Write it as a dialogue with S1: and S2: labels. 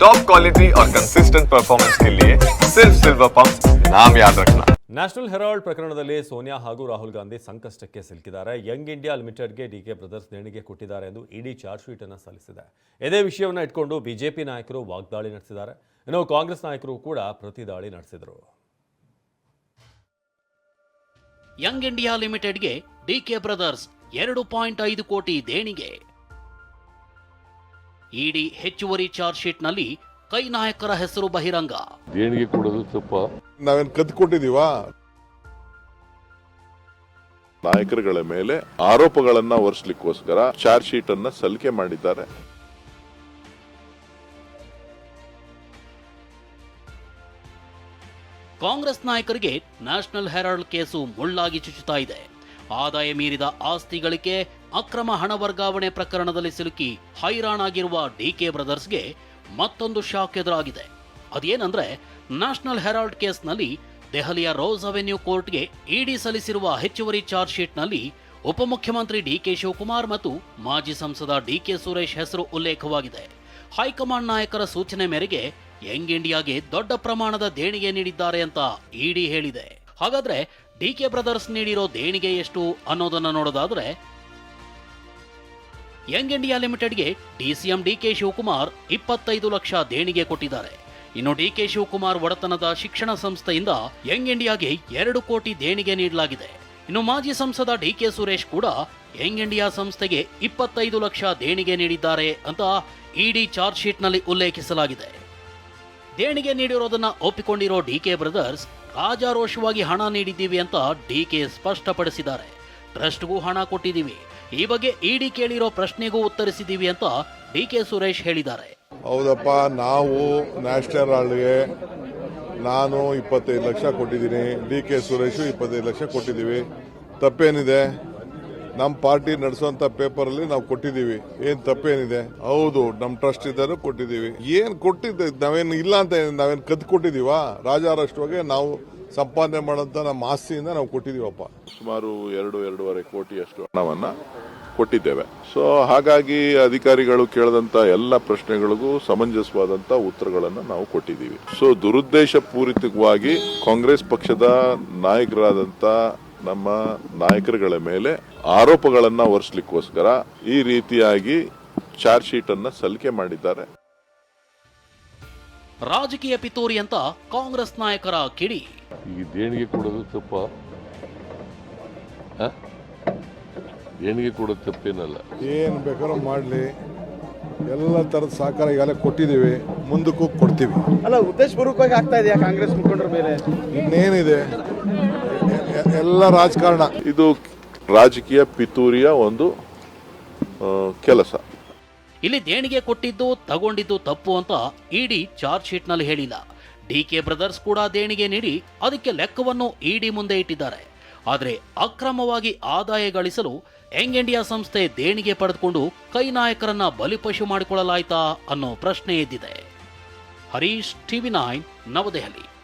S1: Top quality और consistent performance के लिए सिर्फ सिल्वर पंप नाम याद रखना
S2: ನ್ಯಾಷನಲ್ ಹೆರಾಲ್ಡ್ ಪ್ರಕರಣದಲ್ಲಿ ಸೋನಿಯಾ ಹಾಗೂ ರಾಹುಲ್ ಗಾಂಧಿ ಸಂಕಷ್ಟಕ್ಕೆ ಸಿಲುಕಿದ್ದಾರೆ ಯಂಗ್ ಇಂಡಿಯಾ ಲಿಮಿಟೆಡ್ಗೆ ಡಿಕೆ ಬ್ರದರ್ಸ್ ದೇಣಿಗೆ ಕೊಟ್ಟಿದ್ದಾರೆ ಎಂದು ಇಡಿ ಚಾರ್ಜ್ ಶೀಟ್ ಅನ್ನು ಸಲ್ಲಿಸಿದೆ ಇದೇ ವಿಷಯವನ್ನು ಇಟ್ಕೊಂಡು ಬಿಜೆಪಿ ನಾಯಕರು ವಾಗ್ದಾಳಿ ನಡೆಸಿದ್ದಾರೆ ಇನ್ನು ಕಾಂಗ್ರೆಸ್ ನಾಯಕರು ಕೂಡ ಪ್ರತಿದಾಳಿ ನಡೆಸಿದರು
S3: ಯಂಗ್ ಇಂಡಿಯಾ ಲಿಮಿಟೆಡ್ಗೆ ಡಿಕೆ ಬ್ರದರ್ಸ್ ಎರಡು ಪಾಯಿಂಟ್ ಐದು ಕೋಟಿ ದೇಣಿಗೆ ಇಡಿ ಹೆಚ್ಚುವರಿ ಚಾರ್ಜ್ ಶೀಟ್ನಲ್ಲಿ ಕೈ ನಾಯಕರ ಹೆಸರು ಬಹಿರಂಗ.
S4: ದೇಣಿಗೆ ಕೊಡೋದು ತಪ್ಪ.
S5: ನಾವೇನು ಕದ್ದು ಕೊಟ್ಟಿದೀವಾ ನಾಯಕರುಗಳ ಮೇಲೆ ಆರೋಪಗಳನ್ನ ಹೊರಿಸ್ಲಿಕ್ಕೋಸ್ಕರ ಚಾರ್ಜ್ ಶೀಟ್ ಅನ್ನ ಸಲ್ಲಿಕೆ ಮಾಡಿದ್ದಾರೆ.
S3: ಕಾಂಗ್ರೆಸ್ ನಾಯಕರಿಗೆ ನ್ಯಾಷನಲ್ ಹೆರಾಲ್ಡ್ ಕೇಸು ಮುಳ್ಳಾಗಿ ಚುಚ್ಚುತ್ತಾ ಇದೆ. ಆದಾಯ ಮೀರಿದ ಆಸ್ತಿ ಗಳಿಕೆ ಅಕ್ರಮ ಹಣ ವರ್ಗಾವಣೆ ಪ್ರಕರಣದಲ್ಲಿ ಸಿಲುಕಿ ಹೈರಾಣಾಗಿರುವ ಡಿಕೆ ಬ್ರದರ್ಸ್ಗೆ ಮತ್ತೊಂದು ಶಾಕ್ ಎದುರಾಗಿದೆ. ಅದೇನಂದ್ರೆ, ನ್ಯಾಷನಲ್ ಹೆರಾಲ್ಡ್ ಕೇಸ್ನಲ್ಲಿ ದೆಹಲಿಯ ರೋಸ್ ಅವೆನ್ಯೂ ಕೋರ್ಟ್ಗೆ ಇಡಿ ಸಲ್ಲಿಸಿರುವ ಹೆಚ್ಚುವರಿ ಚಾರ್ಜ್ ಶೀಟ್ನಲ್ಲಿ ಉಪಮುಖ್ಯಮಂತ್ರಿ ಡಿಕೆ ಶಿವಕುಮಾರ್ ಮತ್ತು ಮಾಜಿ ಸಂಸದ ಡಿಕೆ ಸುರೇಶ್ ಹೆಸರು ಉಲ್ಲೇಖವಾಗಿದೆ. ಹೈಕಮಾಂಡ್ ನಾಯಕರ ಸೂಚನೆ ಮೇರೆಗೆ ಯಂಗ್ ಇಂಡಿಯಾಗೆ ದೊಡ್ಡ ಪ್ರಮಾಣದ ದೇಣಿಗೆ ನೀಡಿದ್ದಾರೆ ಅಂತ ಇಡಿ ಹೇಳಿದೆ. ಹಾಗಾದ್ರೆ ಡಿಕೆ ಬ್ರದರ್ಸ್ ನೀಡಿರೋ ದೇಣಿಗೆ ಎಷ್ಟು ಅನ್ನೋದನ್ನ ನೋಡೋದಾದ್ರೆ ಯಂಗ್ ಇಂಡಿಯಾ ಲಿಮಿಟೆಡ್ಗೆ ಡಿಸಿಎಂ ಡಿಕೆ ಶಿವಕುಮಾರ್ ಇಪ್ಪತ್ತೈದು ಲಕ್ಷ ದೇಣಿಗೆ ಕೊಟ್ಟಿದ್ದಾರೆ. ಇನ್ನು ಡಿಕೆ ಶಿವಕುಮಾರ್ ಒಡೆತನದ ಶಿಕ್ಷಣ ಸಂಸ್ಥೆಯಿಂದ ಯಂಗ್ ಇಂಡಿಯಾಗೆ ಎರಡು ಕೋಟಿ ದೇಣಿಗೆ ನೀಡಲಾಗಿದೆ. ಇನ್ನು ಮಾಜಿ ಸಂಸದ ಡಿಕೆ ಸುರೇಶ್ ಕೂಡ ಯಂಗ್ ಇಂಡಿಯಾ ಸಂಸ್ಥೆಗೆ ಇಪ್ಪತ್ತೈದು ಲಕ್ಷ ದೇಣಿಗೆ ನೀಡಿದ್ದಾರೆ ಅಂತ ಇಡಿ ಚಾರ್ಜ್ ಶೀಟ್ನಲ್ಲಿ ಉಲ್ಲೇಖಿಸಲಾಗಿದೆ. ದೇಣಿಗೆ ನೀಡಿರೋದನ್ನ ಒಪ್ಪಿಕೊಂಡಿರೋ ಡಿಕೆ ಬ್ರದರ್ಸ್, ರಾಜಾರೋಷವಾಗಿ ಹಣ ನೀಡಿದ್ದೀವಿ ಅಂತ ಡಿಕೆ ಸ್ಪಷ್ಟಪಡಿಸಿದ್ದಾರೆ. ಟ್ರಸ್ಟ್ಗೂ ಹಣ ಕೊಟ್ಟಿದ್ದೀವಿ. ಈ ಬಗ್ಗೆ ಇಡಿ ಕೇಳಿರೋ ಪ್ರಶ್ನೆಗೂ ಉತ್ತರಿಸಿದ್ದೀವಿ ಅಂತ ಡಿ ಕೆ ಸುರೇಶ್ ಹೇಳಿದ್ದಾರೆ.
S5: ಹೌದಪ್ಪ ನಾವು ನ್ಯಾಷನಲ್ ಹಾಲ್ಗೆ ನಾನು ಇಪ್ಪತ್ತೈದು ಲಕ್ಷ ಕೊಟ್ಟಿದ್ದೀನಿ. ಡಿ ಕೆ ಸುರೇಶು ಇಪ್ಪತ್ತೈದು ಲಕ್ಷ ಕೊಟ್ಟಿದ್ದೀವಿ. ತಪ್ಪೇನಿದೆ? ನಮ್ಮ ಪಾರ್ಟಿ ನಡೆಸುವಂತ ಪೇಪರ್ ಅಲ್ಲಿ ನಾವು ಕೊಟ್ಟಿದ್ದೀವಿ. ಏನ್ ತಪ್ಪೇನಿದೆ? ಹೌದು ನಮ್ಮ ಟ್ರಸ್ಟ್ ಇದ್ದರೂ ಕೊಟ್ಟಿದ್ದೀವಿ. ಏನ್ ಕೊಟ್ಟಿದ್ದೆ? ನಾವೇನು ಇಲ್ಲ ಅಂತ ನಾವೇನು ಕದ್ದು ಕದ್ ಕೊಟ್ಟಿದೀವಾ ರಾಜಾರಷ್ಟುವಾಗೆ ನಾವು ಸಂಪಾದನೆ ಮಾಡೋಂಥ ನಮ್ಮ ಆಸ್ತಿಯಿಂದ ನಾವು ಕೊಟ್ಟಿದ್ದೀವಪ್ಪ. ಸುಮಾರು ಎರಡು ಎರಡೂವರೆ ಕೋಟಿಯಷ್ಟು ಹಣವನ್ನ ಕೊಟ್ಟಿದ್ದೇವೆ. ಸೊ ಹಾಗಾಗಿ ಅಧಿಕಾರಿಗಳು ಕೇಳದಂತ ಎಲ್ಲ ಪ್ರಶ್ನೆಗಳಿಗೂ ಸಮಂಜಸವಾದಂತ ಉತ್ತರಗಳನ್ನು ನಾವು ಕೊಟ್ಟಿದ್ದೀವಿ. ಸೊ ದುರುದ್ದೇಶ ಪೂರಿತವಾಗಿ ಕಾಂಗ್ರೆಸ್ ಪಕ್ಷದ ನಾಯಕರಾದಂತ ನಮ್ಮ ನಾಯಕರುಗಳ ಮೇಲೆ ಆರೋಪಗಳನ್ನ ಒರೆಸ್ಲಿಕ್ಕೋಸ್ಕರ ಈ ರೀತಿಯಾಗಿ ಚಾರ್ಜ್ ಶೀಟ್ ಅನ್ನ ಸಲ್ಲಿಕೆ ಮಾಡಿದ್ದಾರೆ.
S3: ರಾಜಕೀಯ ಪಿತೂರಿ ಅಂತ ಕಾಂಗ್ರೆಸ್ ನಾಯಕರ ಕಿಡಿ.
S4: ಈ ದೇಣಿಗೆ ಕೊಡೋದು ತಪ್ಪ? ದೇಣಿಗೆ ಕೊಡೋದು ತಪ್ಪೇನಲ್ಲ.
S5: ಏನು ಬೇಕಾದ್ರೂ ಮಾಡಲಿ. ಎಲ್ಲ ಥರದ ಸಹಕಾರ ಈಗಾಗಲೇ ಕೊಟ್ಟಿದ್ದೀವಿ. ಮುಂದಕ್ಕೂ ಕೊಡ್ತೀವಿ.
S6: ಅಲ್ಲ ಉದ್ದೇಶಪೂರ್ವಕವಾಗಿ ಆಗ್ತಾ ಇದೆಯಾ ಕಾಂಗ್ರೆಸ್ ಮುಖಂಡರ ಮೇಲೆ?
S5: ಇನ್ನೇನಿದೆ? ಎಲ್ಲ ರಾಜಕಾರಣ. ಇದು ರಾಜಕೀಯ ಪಿತೂರಿಯ ಒಂದು ಕೆಲಸ.
S3: ಇಲ್ಲಿ ದೇಣಿಗೆ ಕೊಟ್ಟಿದ್ದು ತಗೊಂಡಿದ್ದು ತಪ್ಪು ಅಂತ ಇಡಿ ಚಾರ್ಜ್ ಶೀಟ್ನಲ್ಲಿ ಹೇಳಿಲ್ಲ. ಡಿ ಕೆ ಬ್ರದರ್ಸ್ ಕೂಡ ದೇಣಿಗೆ ನೀಡಿ ಅದಕ್ಕೆ ಲೆಕ್ಕವನ್ನು ಇಡಿ ಮುಂದೆ ಇಟ್ಟಿದ್ದಾರೆ. ಆದರೆ ಅಕ್ರಮವಾಗಿ ಆದಾಯ ಗಳಿಸಲು ಯಂಗ್ ಇಂಡಿಯಾ ಸಂಸ್ಥೆ ದೇಣಿಗೆ ಪಡೆದುಕೊಂಡು ಕೈ ನಾಯಕರನ್ನ ಬಲಿಪಶು ಮಾಡಿಕೊಳ್ಳಲಾಯ್ತಾ ಅನ್ನೋ ಪ್ರಶ್ನೆ ಎದ್ದಿದೆ. ಹರೀಶ್ ಟಿವಿ ನೈನ್, ನವದೆಹಲಿ.